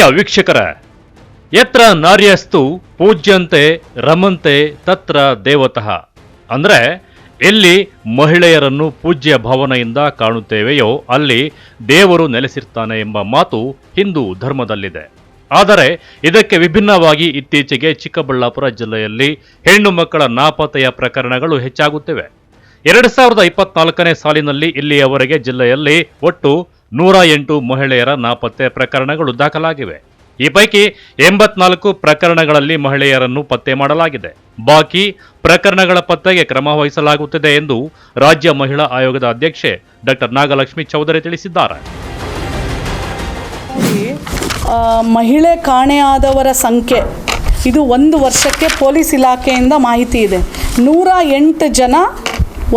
ಪ್ರಿಯ ವೀಕ್ಷಕರ ಎತ್ರ ನಾರ್ಯಸ್ತು ಪೂಜ್ಯಂತೆ ರಮಂತೆ ತತ್ರ ದೇವತಃ. ಅಂದರೆ, ಎಲ್ಲಿ ಮಹಿಳೆಯರನ್ನು ಪೂಜ್ಯ ಭಾವನೆಯಿಂದ ಕಾಣುತ್ತೇವೆಯೋ ಅಲ್ಲಿ ದೇವರು ನೆಲೆಸಿರ್ತಾನೆ ಎಂಬ ಮಾತು ಹಿಂದೂ ಧರ್ಮದಲ್ಲಿದೆ. ಆದರೆ, ಇದಕ್ಕೆ ವಿಭಿನ್ನವಾಗಿ ಇತ್ತೀಚೆಗೆ ಚಿಕ್ಕಬಳ್ಳಾಪುರ ಜಿಲ್ಲೆಯಲ್ಲಿ ಹೆಣ್ಣು ಮಕ್ಕಳ ನಾಪತ್ತೆಯ ಪ್ರಕರಣಗಳು ಹೆಚ್ಚಾಗುತ್ತಿವೆ. ಎರಡು ಸಾವಿರದ ಇಪ್ಪತ್ನಾಲ್ಕನೇ ಸಾಲಿನಲ್ಲಿ ಇಲ್ಲಿಯವರೆಗೆ ಜಿಲ್ಲೆಯಲ್ಲಿ ಒಟ್ಟು ನೂರ ಎಂಟು ಮಹಿಳೆಯರ ನಾಪತ್ತೆ ಪ್ರಕರಣಗಳು ದಾಖಲಾಗಿವೆ. ಈ ಪೈಕಿ ಎಂಬತ್ನಾಲ್ಕು ಪ್ರಕರಣಗಳಲ್ಲಿ ಮಹಿಳೆಯರನ್ನು ಪತ್ತೆ ಮಾಡಲಾಗಿದೆ. ಬಾಕಿ ಪ್ರಕರಣಗಳ ಪತ್ತೆಗೆ ಕ್ರಮ ವಹಿಸಲಾಗುತ್ತಿದೆ ಎಂದು ರಾಜ್ಯ ಮಹಿಳಾ ಆಯೋಗದ ಅಧ್ಯಕ್ಷೆ ಡಾಕ್ಟರ್ ನಾಗಲಕ್ಷ್ಮಿ ಚೌಧರಿ ತಿಳಿಸಿದ್ದಾರೆ. ಮಹಿಳೆ ಕಾಣೆಯಾದವರ ಸಂಖ್ಯೆ. ಇದು ಒಂದು ವರ್ಷಕ್ಕೆ ಪೊಲೀಸ್ ಇಲಾಖೆಯಿಂದ ಮಾಹಿತಿ ಇದೆ. ನೂರ ಎಂಟು ಜನ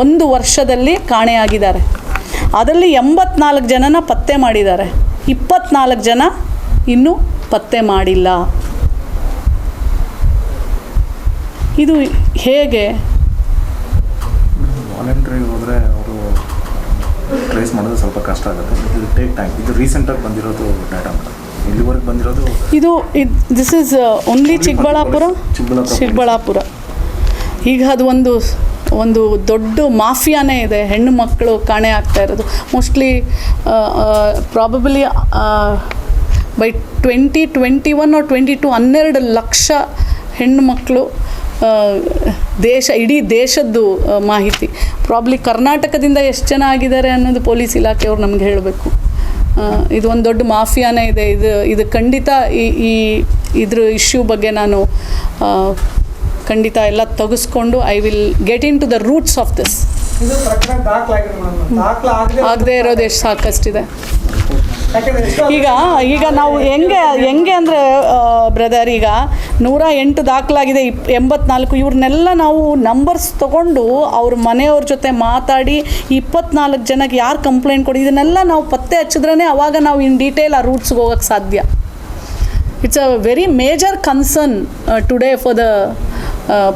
ಒಂದು ವರ್ಷದಲ್ಲಿ ಕಾಣೆಯಾಗಿದ್ದಾರೆ. ಅದರಲ್ಲಿ ಎಂಬತ್ನಾಲ್ಕು ಜನನ ಪತ್ತೆ ಮಾಡಿದ್ದಾರೆ. ಇಪ್ಪತ್ನಾಲ್ಕು ಜನ ಇನ್ನೂ ಪತ್ತೆ ಮಾಡಿಲ್ಲ. ಇದು ಹೇಗೆ? ಹೋದರೆ ಅವರು ಟ್ರೇಸ್ ಮಾಡೋದು ಸ್ವಲ್ಪ ಕಷ್ಟ ಆಗುತ್ತೆ. ಇದು ಟೇಕ್ ಟೈಮ್ ಇದು ರೀಸೆಂಟಾಗಿ ಬಂದಿರೋದು ಡಾಟಾ ಇಲ್ಲಿವರೆಗೆ ಬಂದಿರೋದು ಇದು this is only Chikkaballapura Chikkaballapura. ಈಗ ಅದು ಒಂದು ಒಂದು ದೊಡ್ಡ ಮಾಫಿಯಾನೇ ಇದೆ. ಹೆಣ್ಣು ಮಕ್ಕಳು ಕಾಣೆ ಆಗ್ತಾ ಇರೋದು. Mostly probably by twenty twenty one or twenty two ಹನ್ನೆರಡು ಲಕ್ಷ ಹೆಣ್ಣು ಮಕ್ಕಳು ದೇಶ, ಇಡೀ ದೇಶದ್ದು ಮಾಹಿತಿ. ಪ್ರಾಬ್ಲಿ ಕರ್ನಾಟಕದಿಂದ ಎಷ್ಟು ಜನ ಆಗಿದ್ದಾರೆ ಅನ್ನೋದು ಪೊಲೀಸ್ ಇಲಾಖೆಯವ್ರು ನಮ್ಗೆ ಹೇಳಬೇಕು. ಇದು ಒಂದು ದೊಡ್ಡ ಮಾಫಿಯಾನೇ ಇದೆ. ಇದು ಇದು ಖಂಡಿತ ಈ ಈ, ಇದ್ರ ಇಶ್ಯೂ ಬಗ್ಗೆ ನಾನು ಖಂಡಿತ ಎಲ್ಲ ತೆಗೆಸ್ಕೊಂಡು I will get into the roots of this ಆಗದೆ ಇರೋದು ಎಷ್ಟು ಸಾಕಷ್ಟಿದೆ. ಈಗ ಈಗ ನಾವು ಹೆಂಗೆ ಹೆಂಗೆ ಅಂದರೆ ಬ್ರದರ್ ಈಗ ನೂರ ಎಂಟು ದಾಖಲಾಗಿದೆ ಇಪ್ ಎಂಬತ್ನಾಲ್ಕು ಇವ್ರನ್ನೆಲ್ಲ ನಾವು ನಂಬರ್ಸ್ ತಗೊಂಡು ಅವ್ರ ಮನೆಯವ್ರ ಜೊತೆ ಮಾತಾಡಿ ಇಪ್ಪತ್ನಾಲ್ಕು ಜನಕ್ಕೆ ಯಾರು ಕಂಪ್ಲೇಂಟ್ ಕೊಡಿ ಇದನ್ನೆಲ್ಲ ನಾವು ಪತ್ತೆ ಹಚ್ಚಿದ್ರೇ ಅವಾಗ ನಾವು ಇನ್ ಡೀಟೇಲ್ ಆ ರೂಟ್ಸ್ಗೆ ಹೋಗೋಕ್ಕೆ ಸಾಧ್ಯ. It's a very major concern today for the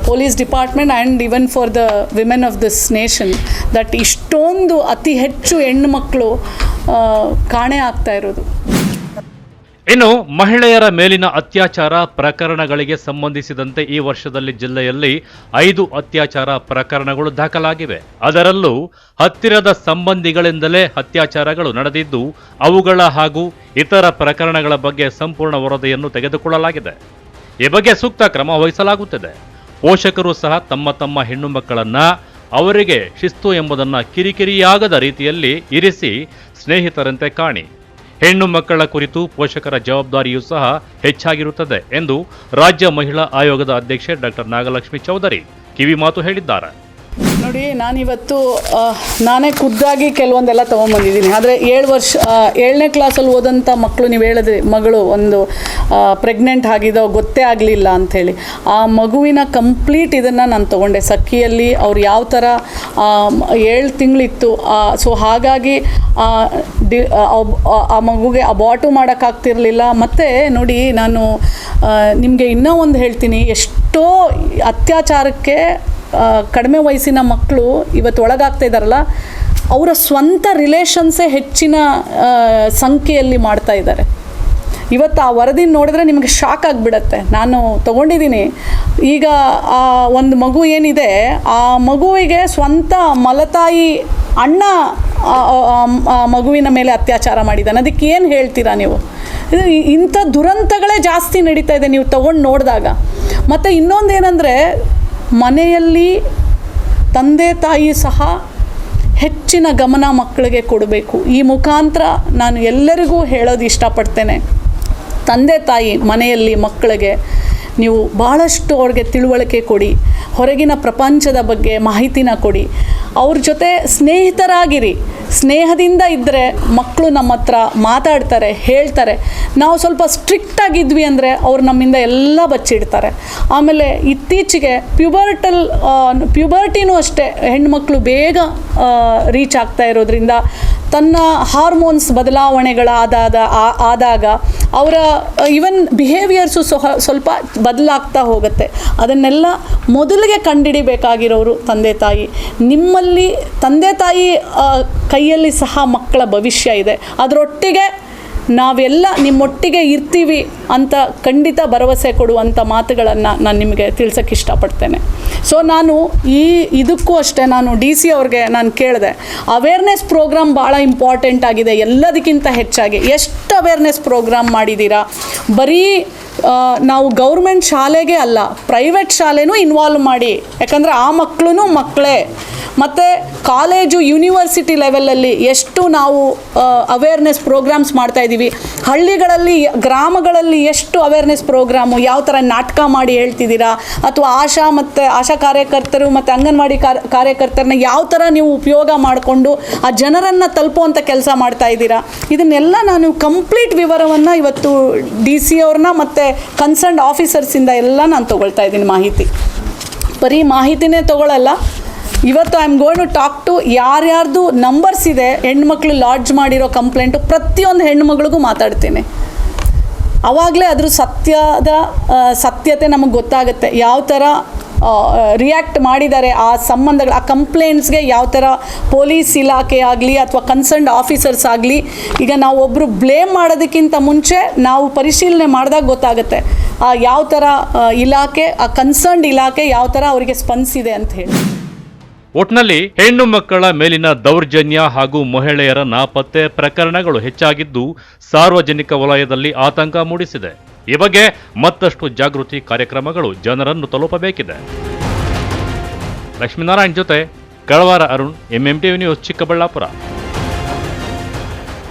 police department and even for the women of this nation that ಇಷ್ಟೊಂದು ಅತಿ ಹೆಚ್ಚು ಹೆಣ್ಣು ಮಕ್ಕಳು ಕಾಣೆ ಆಗ್ತಾ ಇರೋದು. ಇನ್ನು ಮಹಿಳೆಯರ ಮೇಲಿನ ಅತ್ಯಾಚಾರ ಪ್ರಕರಣಗಳಿಗೆ ಸಂಬಂಧಿಸಿದಂತೆ ಈ ವರ್ಷದಲ್ಲಿ ಜಿಲ್ಲೆಯಲ್ಲಿ ಐದು ಅತ್ಯಾಚಾರ ಪ್ರಕರಣಗಳು ದಾಖಲಾಗಿವೆ. ಅದರಲ್ಲೂ ಹತ್ತಿರದ ಸಂಬಂಧಿಗಳಿಂದಲೇ ಅತ್ಯಾಚಾರಗಳು ನಡೆದಿದ್ದು, ಅವುಗಳ ಹಾಗೂ ಇತರ ಪ್ರಕರಣಗಳ ಬಗ್ಗೆ ಸಂಪೂರ್ಣ ವರದಿಯನ್ನು ತೆಗೆದುಕೊಳ್ಳಲಾಗಿದೆ. ಈ ಬಗ್ಗೆ ಸೂಕ್ತ ಕ್ರಮ ವಹಿಸಲಾಗುತ್ತದೆ. ಪೋಷಕರು ಸಹ ತಮ್ಮ ತಮ್ಮ ಹೆಣ್ಣು ಮಕ್ಕಳನ್ನು ಅವರಿಗೆ ಶಿಸ್ತು ಎಂಬುದನ್ನು ಕಿರಿಕಿರಿಯಾಗದ ರೀತಿಯಲ್ಲಿ ಇರಿಸಿ ಸ್ನೇಹಿತರಂತೆ ಕಾಣಿ. ಹೆಣ್ಣು ಮಕ್ಕಳ ಕುರಿತು ಪೋಷಕರ ಜವಾಬ್ದಾರಿಯೂ ಸಹ ಹೆಚ್ಚಾಗಿರುತ್ತದೆ ಎಂದು ರಾಜ್ಯ ಮಹಿಳಾ ಆಯೋಗದ ಅಧ್ಯಕ್ಷೆ ಡಾಕ್ಟರ್ ನಾಗಲಕ್ಷ್ಮಿ ಚೌಧರಿ ಕಿವಿಮಾತು ಹೇಳಿದ್ದಾರೆ. ನೋಡಿ ನಾನಿವತ್ತು ನಾನೇ ಖುದ್ದಾಗಿ ಕೆಲವೊಂದೆಲ್ಲ ತೊಗೊಂಬಂದಿದ್ದೀನಿ. ಆದರೆ ಏಳು ವರ್ಷ ಏಳನೇ ಕ್ಲಾಸಲ್ಲಿ ಓದಂಥ ಮಕ್ಕಳು ನೀವು ಹೇಳಿದ್ರಿ ಮಗಳು ಒಂದು ಪ್ರೆಗ್ನೆಂಟ್ ಆಗಿದೋ ಗೊತ್ತೇ ಆಗಲಿಲ್ಲ ಅಂಥೇಳಿ. ಆ ಮಗುವಿನ ಕಂಪ್ಲೀಟ್ ಇದನ್ನು ನಾನು ತೊಗೊಂಡೆ. ಸಖಿಯಲ್ಲಿ ಅವ್ರು ಯಾವ ಥರ ಏಳು ತಿಂಗಳಿತ್ತು ಸೊ ಹಾಗಾಗಿ ಡಿ ಆ, ಮಗುಗೆ ಅಬಾಟು ಮಾಡೋಕ್ಕಾಗ್ತಿರ್ಲಿಲ್ಲ ಮತ್ತು ನೋಡಿ ನಾನು ನಿಮಗೆ ಇನ್ನೂ ಒಂದು ಹೇಳ್ತೀನಿ. ಎಷ್ಟೋ ಅತ್ಯಾಚಾರಕ್ಕೆ ಕಡಿಮೆ ವಯಸ್ಸಿನ ಮಕ್ಕಳು ಇವತ್ತು ಒಳಗಾಗ್ತಾ ಇದ್ದಾರಲ್ಲ ಅವರ ಸ್ವಂತ ರಿಲೇಷನ್ಸೇ ಹೆಚ್ಚಿನ ಸಂಖ್ಯೆಯಲ್ಲಿ ಮಾಡ್ತಾ ಇದ್ದಾರೆ. ಇವತ್ತು ಆ ವರದಿ ನೋಡಿದ್ರೆ ನಿಮಗೆ ಶಾಕ್ ಆಗಿಬಿಡತ್ತೆ. ನಾನು ತೊಗೊಂಡಿದ್ದೀನಿ. ಈಗ ಆ ಒಂದು ಮಗು ಏನಿದೆ, ಆ ಮಗುವಿಗೆ ಸ್ವಂತ ಮಲತಾಯಿ ಅಣ್ಣ ಮಗುವಿನ ಮೇಲೆ ಅತ್ಯಾಚಾರ ಮಾಡಿದ್ದಾನೆ. ಅದಕ್ಕೆ ಏನು ಹೇಳ್ತೀರಾ ನೀವು? ಇದು ಇಂಥ ದುರಂತಗಳೇ ಜಾಸ್ತಿ ನಡೀತಾ ಇದೆ ನೀವು ತಗೊಂಡು ನೋಡಿದಾಗ. ಮತ್ತು ಇನ್ನೊಂದೇನೆಂದರೆ ಮನೆಯಲ್ಲಿ ತಂದೆ ತಾಯಿ ಸಹ ಹೆಚ್ಚಿನ ಗಮನ ಮಕ್ಕಳಿಗೆ ಕೊಡಬೇಕು. ಈ ಮುಖಾಂತರ ನಾನು ಎಲ್ಲರಿಗೂ ಹೇಳೋದು ಇಷ್ಟಪಡ್ತೇನೆ. ತಂದೆ ತಾಯಿ ಮನೆಯಲ್ಲಿ ಮಕ್ಕಳಿಗೆ ನೀವು ಭಾಳಷ್ಟು ಅವ್ರಿಗೆ ತಿಳುವಳಿಕೆ ಕೊಡಿ, ಹೊರಗಿನ ಪ್ರಪಂಚದ ಬಗ್ಗೆ ಮಾಹಿತಿನ ಕೊಡಿ. ಅವ್ರ ಜೊತೆ ಸ್ನೇಹಿತರಾಗಿರಿ. ಸ್ನೇಹದಿಂದ ಇದ್ದರೆ ಮಕ್ಕಳು ನಮ್ಮ ಹತ್ರ ಮಾತಾಡ್ತಾರೆ, ಹೇಳ್ತಾರೆ. ನಾವು ಸ್ವಲ್ಪ ಸ್ಟ್ರಿಕ್ಟ್ ಆಗಿದ್ವಿ ಅಂದರೆ ಅವ್ರು ನಮ್ಮಿಂದ ಎಲ್ಲ ಬಚ್ಚಿಡ್ತಾರೆ. ಆಮೇಲೆ ಇತ್ತೀಚೆಗೆ ಪ್ಯೂಬರ್ಟಲ್ ಪ್ಯೂಬರ್ಟಿನೂ ಅಷ್ಟೇ ಹೆಣ್ಮಕ್ಳು ಬೇಗ ರೀಚ್ ಆಗ್ತಾ ಇರೋದ್ರಿಂದ ತನ್ನ ಹಾರ್ಮೋನ್ಸ್ ಬದಲಾವಣೆಗಳಾದಾದ ಆದಾಗ ಅವರ ಈವನ್ ಬಿಹೇವಿಯರ್ಸು ಸಹ ಸ್ವಲ್ಪ ಬದಲಾಗ್ತಾ ಹೋಗುತ್ತೆ. ಅದನ್ನೆಲ್ಲ ಮೊದಲಿಗೆ ಕಂಡುಹಿಡಿಬೇಕಾಗಿರೋರು ತಂದೆ ತಾಯಿ. ನಿಮ್ಮಲ್ಲಿ ತಂದೆ ತಾಯಿ ಕೈಯಲ್ಲಿ ಸಹ ಮಕ್ಕಳ ಭವಿಷ್ಯ ಇದೆ. ಅದರೊಟ್ಟಿಗೆ ನಾವೆಲ್ಲ ನಿಮ್ಮೊಟ್ಟಿಗೆ ಇರ್ತೀವಿ ಅಂತ ಖಂಡಿತ ಭರವಸೆ ಕೊಡುವಂಥ ಮಾತುಗಳನ್ನು ನಾನು ನಿಮಗೆ ತಿಳ್ಸೋಕ್ಕೆ ಇಷ್ಟಪಡ್ತೇನೆ. ಸೊ ನಾನು ಈ ಇದಕ್ಕೂ ಅಷ್ಟೇ ನಾನು ಡಿ ಸಿ ಅವ್ರಿಗೆ ನಾನು ಕೇಳಿದೆ ಅವೇರ್ನೆಸ್ ಪ್ರೋಗ್ರಾಮ್ ಭಾಳ ಇಂಪಾರ್ಟೆಂಟ್ ಆಗಿದೆ, ಎಲ್ಲದಕ್ಕಿಂತ ಹೆಚ್ಚಾಗಿ. ಎಷ್ಟು ಅವೇರ್ನೆಸ್ ಪ್ರೋಗ್ರಾಮ್ ಮಾಡಿದ್ದೀರಾ ಬರೀ ನಾವು ಗೌರ್ಮೆಂಟ್ ಶಾಲೆಗೆ ಅಲ್ಲ ಪ್ರೈವೇಟ್ ಶಾಲೆನೂ ಇನ್ವಾಲ್ವ್ ಮಾಡಿ. ಯಾಕಂದರೆ ಆ ಮಕ್ಕಳು ಮಕ್ಕಳೇ ಮತ್ತು ಕಾಲೇಜು ಯೂನಿವರ್ಸಿಟಿ ಲೆವೆಲಲ್ಲಿ ಎಷ್ಟು ನಾವು ಅವೇರ್ನೆಸ್ ಪ್ರೋಗ್ರಾಮ್ಸ್ ಮಾಡ್ತಾ ಇದ್ದೀವಿ ಹಳ್ಳಿಗಳಲ್ಲಿ, ಗ್ರಾಮಗಳಲ್ಲಿ ಎಷ್ಟು ಅವೇರ್ನೆಸ್ ಪ್ರೋಗ್ರಾಮು ಯಾವ ಥರ ನಾಟಕ ಮಾಡಿ ಹೇಳ್ತಿದ್ದೀರಾ? ಅಥವಾ ಆಶಾ ಮತ್ತು, ಆಶಾ ಕಾರ್ಯಕರ್ತರು ಮತ್ತು ಅಂಗನವಾಡಿ ಕಾರ್, ಕಾರ್ಯಕರ್ತರನ್ನ ಯಾವ ಥರ ನೀವು ಉಪಯೋಗ ಮಾಡಿಕೊಂಡು ಆ ಜನರನ್ನು ತಲುಪುವಂಥ ಕೆಲಸ ಮಾಡ್ತಾ ಇದ್ದೀರಾ? ಇದನ್ನೆಲ್ಲ ನಾನು ಕಂಪ್ಲೀಟ್ ವಿವರವನ್ನು ಇವತ್ತು ಡಿ ಸಿ ಅವ್ರನ್ನ ಮತ್ತು ಕನ್ಸರ್ನ್ಡ್ ಆಫೀಸರ್ಸಿಂದ ಎಲ್ಲ ನಾನು ತೊಗೊಳ್ತಾ ಇದ್ದೀನಿ ಮಾಹಿತಿ. ಬರೀ ಮಾಹಿತಿನೇ ತಗೊಳ್ಳಲ್ಲ ಇವತ್ತು I am going to talk to ಯಾರ್ಯಾರ್ದು numbers ಇದೆ, ಹೆಣ್ಮಕ್ಳು ಲಾಡ್ಜ್ ಮಾಡಿರೋ ಕಂಪ್ಲೇಂಟು ಪ್ರತಿಯೊಂದು ಹೆಣ್ಮಗಳಿಗೂ ಮಾತಾಡ್ತೀನಿ. ಆವಾಗಲೇ ಅದ್ರ ಸತ್ಯದ ಸತ್ಯತೆ ನಮಗೆ ಗೊತ್ತಾಗುತ್ತೆ. ಯಾವ ಥರ ರಿಯಾಕ್ಟ್ ಮಾಡಿದ್ದಾರೆ ಆ ಸಂಬಂಧಗಳು, ಆ ಕಂಪ್ಲೇಂಟ್ಸ್ಗೆ ಯಾವ ಥರ ಪೊಲೀಸ್ ಇಲಾಖೆ ಆಗಲಿ ಅಥವಾ ಕನ್ಸರ್ನ್ಡ್ ಆಫೀಸರ್ಸ್ ಆಗಲಿ, ಈಗ ನಾವು ಒಬ್ಬರು ಬ್ಲೇಮ್ ಮಾಡೋದಕ್ಕಿಂತ ಮುಂಚೆ ನಾವು ಪರಿಶೀಲನೆ ಮಾಡಿದಾಗ ಗೊತ್ತಾಗುತ್ತೆ. ಆ ಯಾವ ಥರ ಇಲಾಖೆ, ಆ ಕನ್ಸರ್ನ್ಡ್ ಇಲಾಖೆ ಯಾವ ಥರ ಅವರಿಗೆ ಸ್ಪಂದಿಸಿದೆ ಅಂತ ಹೇಳಿ. ಒಟ್ನಲ್ಲಿ ಹೆಣ್ಣು ಮಕ್ಕಳ ಮೇಲಿನ ದೌರ್ಜನ್ಯ ಹಾಗೂ ಮಹಿಳೆಯರ ನಾಪತ್ತೆ ಪ್ರಕರಣಗಳು ಹೆಚ್ಚಾಗಿದ್ದು ಸಾರ್ವಜನಿಕ ವಲಯದಲ್ಲಿ ಆತಂಕ ಮೂಡಿಸಿದೆ. ಈ ಬಗ್ಗೆ ಮತ್ತಷ್ಟು ಜಾಗೃತಿ ಕಾರ್ಯಕ್ರಮಗಳು ಜನರನ್ನು ತಲುಪಬೇಕಿದೆ. ಲಕ್ಷ್ಮೀನಾರಾಯಣ್ ಜೊತೆ ಕಳವಾರ ಅರುಣ್ ಎಂಎಂಟಿವಿ ನ್ಯೂಸ್ ಚಿಕ್ಕಬಳ್ಳಾಪುರ.